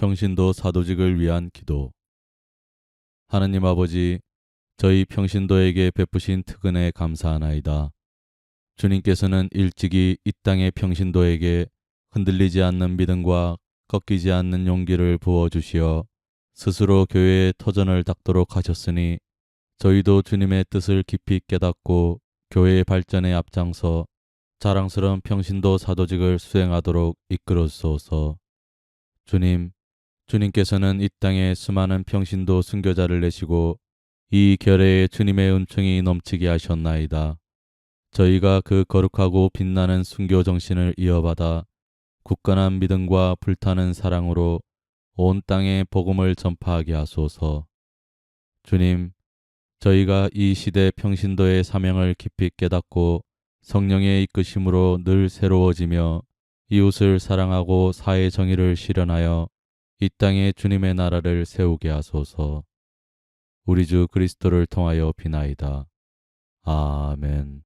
평신도 사도직을 위한 기도. 하느님 아버지, 저희 평신도에게 베푸신 특은에 감사하나이다. 주님께서는 일찍이 이 땅의 평신도에게 흔들리지 않는 믿음과 꺾이지 않는 용기를 부어주시어 스스로 교회의 터전을 닦도록 하셨으니 저희도 주님의 뜻을 깊이 깨닫고 교회의 발전에 앞장서 자랑스러운 평신도 사도직을 수행하도록 이끌어 주소서. 주님, 주님께서는 이 땅에 수많은 평신도 순교자를 내시고 이 결례에 주님의 은총이 넘치게 하셨나이다. 저희가 그 거룩하고 빛나는 순교 정신을 이어받아 굳건한 믿음과 불타는 사랑으로 온 땅에 복음을 전파하게 하소서. 주님, 저희가 이 시대 평신도의 사명을 깊이 깨닫고 성령의 이끄심으로 늘 새로워지며 이웃을 사랑하고 사회 정의를 실현하여 이 땅에 주님의 나라를 세우게 하소서. 우리 주 그리스도를 통하여 비나이다. 아멘.